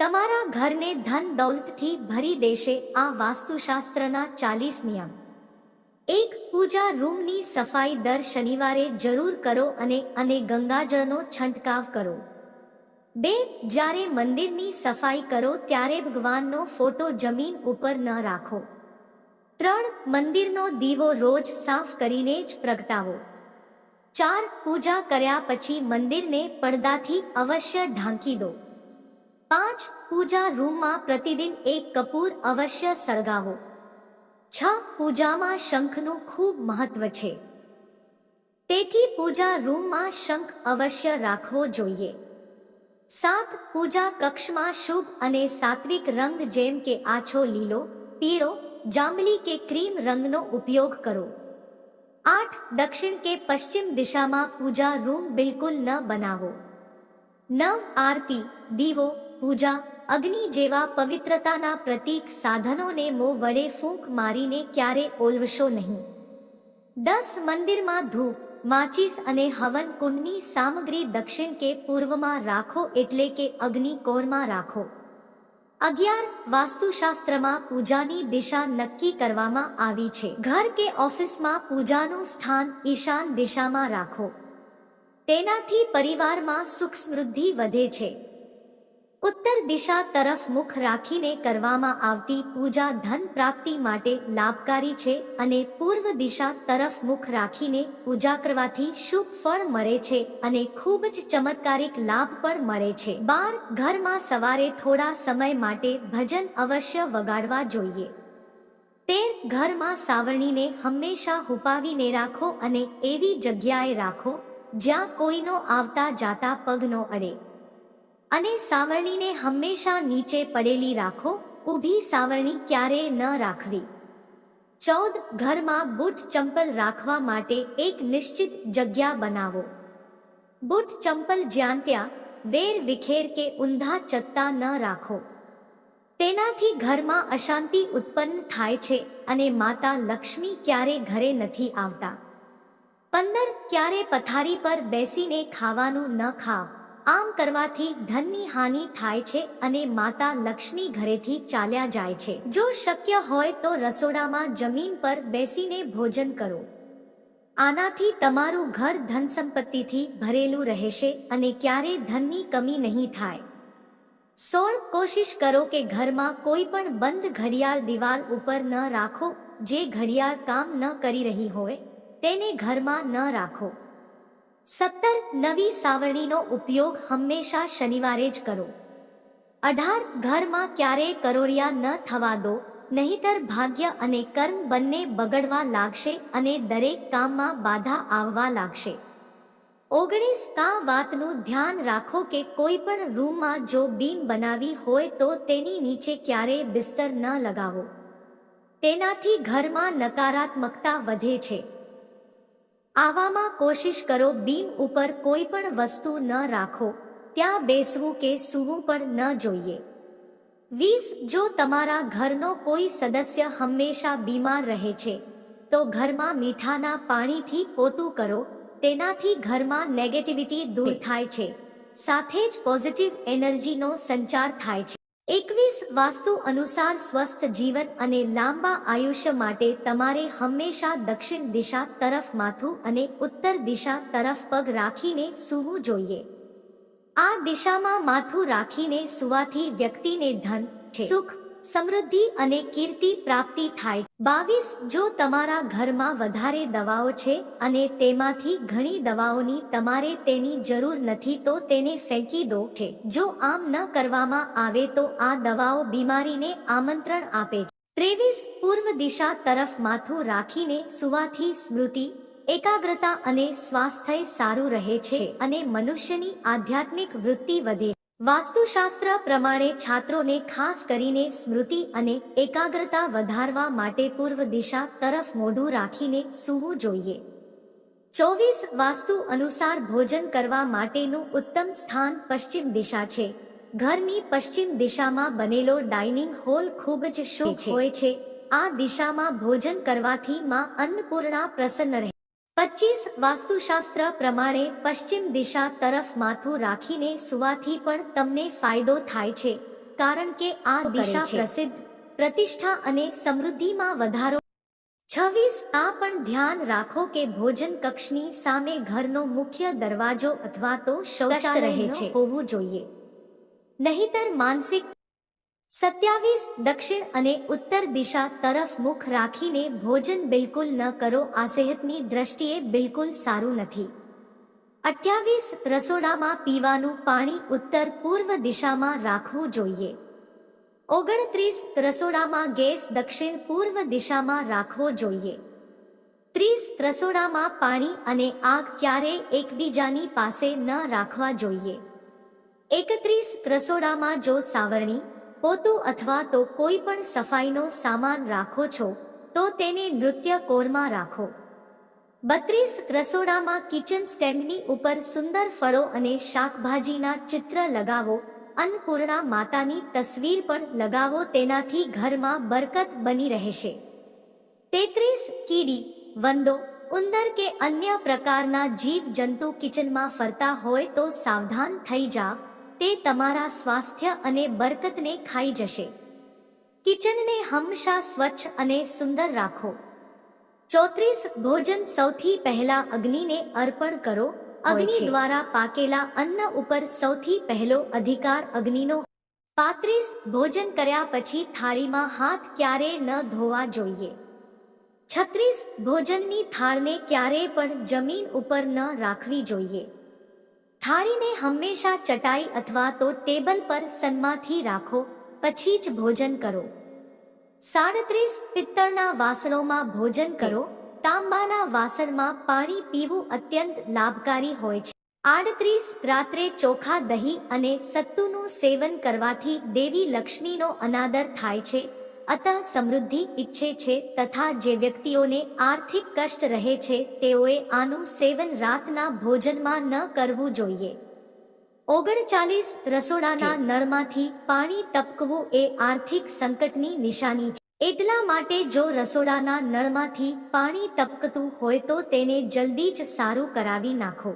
તમારા ઘરને ધન દૌલતથી ભરી દેશે આ વાસ્તુશાસ્ત્રના ચાલીસ નિયમ. એક પૂજા રૂમની સફાઈ દર શનિવારે જરૂર કરો અને અને ગંગાજળનો છંટકાવ કરો. બે, જ્યારે મંદિરની સફાઈ કરો ત્યારે ભગવાનનો ફોટો જમીન ઉપર ન રાખો. ત્રણ, મંદિરનો દીવો રોજ સાફ કરીને જ પ્રગટાવો. ચાર, પૂજા કર્યા પછી મંદિરને પડદાથી અવશ્ય ઢાંકી દો. પાંચ પૂજા રૂમમાં પ્રતિદિન એક કપૂર અવશ્ય સળગાવો. છ પૂજામાં શંખનું ખૂબ મહત્વ છે. તેથી પૂજા રૂમમાં શંખ અવશ્ય રાખવો જોઈએ. સાત પૂજા કક્ષમાં શુભ અને સાત્વિક રંગ જેમ કે આછો લીલો, પીળો, જાંબલી કે ક્રીમ રંગનો ઉપયોગ કરો. આઠ દક્ષિણ કે પશ્ચિમ દિશામાં પૂજા રૂમ બિલકુલ ન બનાવો. નવ આરતી, દીવો પૂજા, અગ્નિ જેવા પવિત્રતાના પ્રતીક સાધનોને મો વડે ફૂંક મારીને ક્યારે ઓલવશો નહીં. દસ મંદિરમાં ધૂપ, માચીસ અને હવન કુંડની સામગ્રી દક્ષિણ કે પૂર્વમાં રાખો એટલે કે અગ્નિ કોણમાં રાખો. અગિયાર વાસ્તુશાસ્ત્રમાં પૂજાની દિશા નક્કી કરવામાં આવી છે. ઘર કે ઓફિસમાં પૂજાનું સ્થાન ઈશાન દિશામાં રાખો. તેનાથી પરિવારમાં સુખ સમૃદ્ધિ વધે છે. ઉત્તર દિશા તરફ મુખ રાખીને કરવામાં આવતી પૂજા ધન પ્રાપ્તિ માટે લાભકારી છે અને પૂર્વ દિશા તરફ મુખ રાખીને પૂજા કરવાથી શુભ ફળ મળે છે અને ખૂબ જ ચમત્કારિક લાભ પણ મળે છે. બાર, ઘરમાં સવારે થોડા સમય માટે ભજન અવશ્ય વગાડવા જોઈએ. તેર, ઘરમાં સાવરણીને હંમેશા હુપાવીને રાખો અને એવી જગ્યાએ રાખો જ્યાં કોઈનો આવતા જાતા પગ ન અડે. અને સાવરણીને હંમેશા નીચે પડેલી રાખો, ઊભી સાવરણી ક્યારેય ન રાખવી. ચૌદ ઘરમાં બૂટ ચંપલ રાખવા માટે એક નિશ્ચિત જગ્યા બનાવો. બૂટ ચંપલ જ્યાં ત્યાં વેર વિખેર કે ઊંધા ચત્તા ન રાખો. તેનાથી ઘરમાં અશાંતિ ઉત્પન્ન થાય છે અને માતા લક્ષ્મી ક્યારે ઘરે નથી આવતા. પંદર ક્યારે પથારી પર બેસીને ખાવાનું ન ખાવ. આમ કરવાથી ધનની હાનિ થાય છે અને માતા લક્ષ્મી ઘરેથી ચાલ્યા જાય છે. જો શક્ય હોય તો રસોડામાં જમીન પર બેસીને ભોજન કરો. આનાથી તમારું ઘર ધન સંપત્તિથી ભરેલું રહેશે અને ક્યારે ધનની કમી નહીં થાય. સોળ કોશિશ કરો કે ઘરમાં કોઈ પણ બંધ ઘડિયાળ દિવાલ ઉપર ન રાખો, જે ઘડિયાળ કામ ન કરી રહી હોય, તેને ઘરમાં ન રાખો. સત્તર નવી સાવરણીનો ઉપયોગ હંમેશા શનિવારે જ કરો. અઢાર ઘરમાં ક્યારેય કરોડિયા ન થવા દો, નહીતર ભાગ્ય અને કર્મ બંને બગડવા લાગશે અને દરેક કામમાં બાધા આવવા લાગશે. ઓગણીસ કા વાતનું ધ્યાન રાખો કે કોઈ પણ રૂમમાં જો બીમ બનાવી હોય તો તેની નીચે ક્યારેય બિસ્તર ન લગાવો. તેનાથી ઘરમાં નકારાત્મકતા વધે છે. આવામાં કોશિશ કરો બીમ ઉપર કોઈ પણ વસ્તુ ન રાખો ત્યાં બેસવું કે સૂવું પણ ન જોઈએ. વીસ જો તમારા ઘરનો કોઈ સદસ્ય હંમેશા બીમાર રહે છે તો ઘરમાં મીઠાના પાણીથી પોતું કરો તેનાથી ઘરમાં નેગેટિવિટી દૂર થાય છે. સાથે જ પોઝિટિવ એનર્જીનો સંચાર થાય છે. એકવીસ વાસ્તુ અનુસાર સ્વસ્થ જીવન અને લાંબા આયુષ્ય માટે તમારે હંમેશા દક્ષિણ દિશા તરફ માથું અને ઉત્તર દિશા તરફ પગ રાખીને સૂવું જોઈએ. આ દિશામાં માથું રાખીને સુવાથી વ્યક્તિને ધન, સુખ સમૃદ્ધિ અને કીર્તિ પ્રાપ્તિ થાય. બાવીસ, જો તમારા ઘરમાં વધારે દવાઓ છે અને તેમાંથી ઘણી દવાઓની તમારે તેની જરૂર નથી તો તેને ફેંકી દો છે. જો આમ ન કરવામાં આવે તો આ દવાઓ બીમારીને આમંત્રણ આપે છે. ત્રેવીસ, પૂર્વ દિશા તરફ માથું રાખીને સુવાથી સ્મૃતિ, એકાગ્રતા અને સ્વાસ્થ્ય સારું રહે છે અને મનુષ્યની આધ્યાત્મિક વૃત્તિ વધે. વાસ્તુશાસ્ત્ર પ્રમાણે છાત્રોને ખાસ કરીને સ્મૃતિ અને એકાગ્રતા વધારવા માટે પૂર્વ દિશા તરફ મોઢું રાખીને સૂવું જોઈએ. ચોવીસ વાસ્તુ અનુસાર ભોજન કરવા માટેનું ઉત્તમ સ્થાન પશ્ચિમ દિશા છે. ઘરની પશ્ચિમ દિશામાં બનેલો ડાઇનિંગ હોલ ખૂબ જ શુભ હોય છે. આ દિશામાં ભોજન કરવાથી માં અન્નપૂર્ણા પ્રસન્ન રહે પચીસ વાસ્તુશાસ્ત્ર પ્રમાણે પશ્ચિમ દિશા તરફ માથું રાખીને સુવાથી પણ તમને ફાયદો થાય છે. કારણ કે આ દિશા પ્રસિદ્ધ પ્રતિષ્ઠા અને સમૃદ્ધિમાં વધારો છવ્વીસ આ પણ ધ્યાન રાખો કે ભોજન કક્ષની સામે ઘરનો મુખ્ય દરવાજો અથવા તો શૌચાલય રહે છે. હોવું જોઈએ. નહીતર માનસિક સત્યાવીસ દક્ષિણ અને ઉત્તર દિશા તરફ મુખ રાખીને ભોજન બિલકુલ ન કરો, આ સેહતની દ્રષ્ટિએ બિલકુલ સારું નથી. અઠ્યાવીસ રસોડામાં પીવાનું પાણી ઉત્તર પૂર્વ દિશામાં રાખવું જોઈએ. ઓગણત્રીસ રસોડામાં ગેસ દક્ષિણ પૂર્વ દિશામાં રાખવો જોઈએ. ત્રીસ રસોડામાં પાણી અને આગ ક્યારેય એકબીજાની પાસે ન રાખવા જોઈએ. એકત્રીસ રસોડામાં જો સાવરણી પોતું અથવા તો કોઈ પણ સફાઈનો સામાન રાખો છો, તો તેને નૃત્ય કોરમાં રાખો. બત્રીસ રસોડામાં કિચન સ્ટેન્ડની ઉપર સુંદર ફળો અને શાકભાજીના ચિત્ર લગાવો, અન્નપૂર્ણા માતાની તસવીર પણ લગાવો, તેનાથી ઘરમાં બરકત બની રહેશે. તેત્રીસ કીડી, વંદો, ઉંદર કે અન્ય પ્રકારના જીવ જંતુ કિચનમાં ફરતા હોય તો સાવધાન થઈ જાવ. તે તમારા સ્વાસ્થ્ય અને બરકતને ખાઈ જશે. કિચનને હંમેશા સ્વચ્છ અને સુંદર રાખો. ચોત્રીસ ભોજન સૌથી પહેલા અગ્નિને અર્પણ કરો. અગ્નિ દ્વારા પાકેલા અન્ન ઉપર સૌથી પહેલો અધિકાર અગ્નિનો. પાંત્રીસ ભોજન કર્યા પછી થાળીમાં હાથ ક્યારે ન ધોવા જોઈએ. છત્રીસ ભોજનની થાળને ક્યારેય પણ જમીન ઉપર ન રાખવી જોઈએ. થાળીને હંમેશા ચટાઈ અથવા તો ટેબલ પર સન્માથી રાખો, પછી જ ભોજન કરો. સાડત્રીસ પિત્તળના વાસણોમાં ભોજન કરો. તાંબાના વાસણમાં પાણી પીવું અત્યંત લાભકારી હોય છે. આડત્રીસ રાત્રે ચોખા દહીં અને સત્તુનું સેવન કરવાથી દેવી લક્ષ્મીનો અનાદર થાય છે. અતઃ સમૃદ્ધિ ઈચ્છે છે તથા જે વ્યક્તિઓને આર્થિક કષ્ટ રહે છે તેઓએ આનું સેવન રાતના ભોજનમાં ન કરવું જોઈએ. ઓગણચાલીસ રસોડાના નળમાંથી પાણી ટપકવું એ આર્થિક સંકટની નિશાની છે. એટલા માટે જો રસોડાના નળમાંથી પાણી ટપકતું હોય તો તેને જલ્દી જ સારું કરાવી નાખો.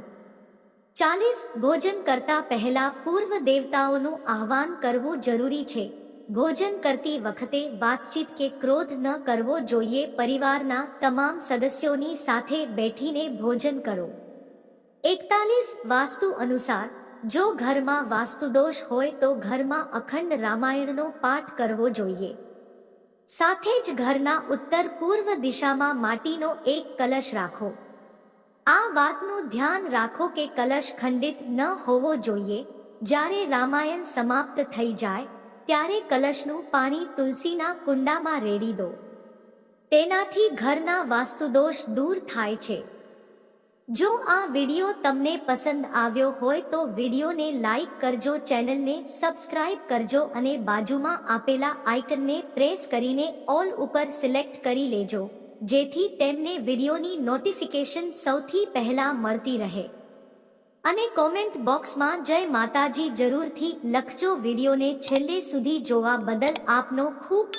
ચાલીસ ભોજન કરતા પહેલા પૂર્વ દેવતાઓનું આહવાન કરવું જરૂરી છે. ભોજન કરતી વખતે વાતચીત કે ક્રોધ ન કરવો જોઈએ પરિવારના તમામ સદસ્યોની સાથે બેઠીને ભોજન કરો. એકતાલીસ વાસ્તુ અનુસાર, જો ઘરમાં વાસ્તુદોષ હોય તો ઘરમાં અખંડ રામાયણનો પાઠ કરવો જોઈએ. સાથે જ ઘરના ઉત્તર પૂર્વ દિશામાં માટીનો એક કલશ રાખો. આ વાતનું ધ્યાન રાખો કે કલશ ખંડિત ન હોવો જોઈએ. જ્યારે રામાયણ સમાપ્ત થઈ જાય ત્યારે કલશનું પાણી તુલસીના કુંડામાં રેડી દો. તેનાથી ઘરના વાસ્તુદોષ દૂર થાય છે. જો આ વિડિયો તમને પસંદ આવ્યો હોય તો વિડિયોને લાઈક કરજો, ચેનલને સબસ્ક્રાઇબ કરજો અને બાજુમાં આપેલા આઇકનને પ્રેસ કરીને ઓલ ઉપર સિલેક્ટ કરી લેજો, જેથી તેમને વિડિયોની નોટિફિકેશન સૌથી પહેલા મળતી રહે. અને કોમેન્ટ બોક્સમાં જય માતાજી જરૂરથી લખજો વિડિયોને છેલ્લે સુધી જોવા બદલ આપનો ખૂબ